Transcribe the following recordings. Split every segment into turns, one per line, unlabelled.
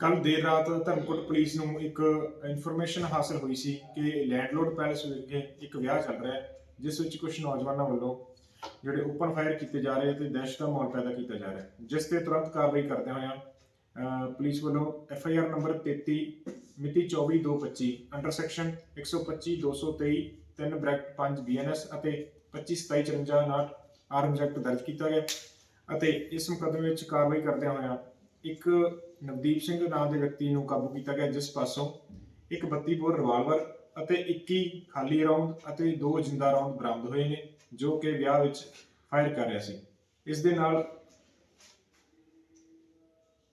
ਕੱਲ ਦੇਰ ਰਾਤ ਧਰਮਕੋਟ ਪੁਲਿਸ ਨੂੰ ਇੱਕ ਇਨਫੋਰਮੇਸ਼ਨ ਹਾਸਲ ਹੋਈ ਸੀ ਕਿ ਲੈਂਡਲੋਰਡ ਪੈਲੇਸ ਵਿਖੇ ਇੱਕ ਵਿਆਹ ਚੱਲ ਰਿਹਾ ਹੈ, ਜਿਸ ਵਿੱਚ ਕੁਝ ਨੌਜਵਾਨਾਂ ਵੱਲੋਂ ਜਿਹੜੇ ਓਪਨ ਫਾਇਰ ਕੀਤੇ ਜਾ ਰਹੇ ਤੇ ਦਹਿਸ਼ਤ ਦਾ ਮਾਹੌਲ ਪੈਦਾ ਕੀਤਾ ਜਾ ਰਿਹਾ ਜਿਸ ਤੇ ਤੁਰੰਤ ਕਾਰਵਾਈ ਕਰਦੇ ਹੋਇਆ ਪੁਲਿਸ ਵੱਲੋਂ ਐਫ ਆਈ ਆਰ ਨੰਬਰ 33 ਮਿਤੀ 24225 ਅੰਡਰ ਸੈਕਸ਼ਨ 125 223 3 ਬ੍ਰੈਕਟ 5 ਬੀਐਨਐਸ ਅਤੇ 25 27 54 ਨਾਟ ਆਰਮਜ਼ ਐਕਟ ਦਰਜ ਕੀਤਾ ਗਿਆ ਅਤੇ ਇਸ ਮੁਕੱਦਮੇ ਵਿੱਚ ਕਾਰਵਾਈ ਕਰਦੇ ਹੋਇਆ ਇੱਕ ਨਵਦੀਪ ਸਿੰਘ ਨਾਮ ਦੇ ਵਿਅਕਤੀ ਨੂੰ ਕਾਬੂ ਕੀਤਾ ਗਿਆ, ਜਿਸ ਪਾਸੋਂ ਇੱਕ 32 ਬੋਰ ਰਿਵਾਲਵਰ ਅਤੇ 21 ਖਾਲੀ ਰਾਉਂਡ ਅਤੇ ਦੋ ਜਿੰਦਾ ਰਾਉਂਡ ਬਰਾਮਦ ਹੋਏ ਨੇ, ਜੋ ਕਿ ਵਿਆਹ ਵਿੱਚ ਫਾਇਰ ਕਰ ਰਿਹਾ ਸੀ। ਇਸ ਦੇ ਨਾਲ,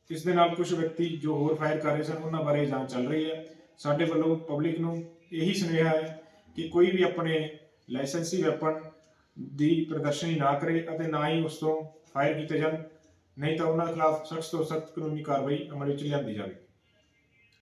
ਇਸ ਦੇ ਨਾਲ ਕੁਝ ਵਿਅਕਤੀ ਜੋ ਹੋਰ ਫਾਇਰ ਕਰ ਰਹੇ ਸਨ, ਉਹਨਾਂ ਬਾਰੇ ਜਾਂਚ ਚੱਲ ਰਹੀ ਹੈ। ਸਾਡੇ ਵੱਲੋਂ ਪਬਲਿਕ ਨੂੰ ਇਹੀ ਸੁਨੇਹਾ ਹੈ ਕਿ ਕੋਈ ਵੀ ਆਪਣੇ ਲਾਇਸੈਂਸੀ ਵੈਪਨ ਦੀ ਪ੍ਰਦਰਸ਼ਨੀ ਨਾ ਕਰੇ ਅਤੇ ਨਾ ਹੀ ਉਸ ਤੋਂ ਫਾਇਰ ਕੀਤੇ ਜਾਣ। ਨਹੀਂ ਤਾਂ ਉਹਨਾਂ ਖਿਲਾਫ ਸਖਤ ਤੋਂ ਸਖਤ ਕਾਨੂੰਨੀ ਕਾਰਵਾਈ ਅਮਲ ਵਿੱਚ ਲਿਆਂਦੀ ਜਾਵੇ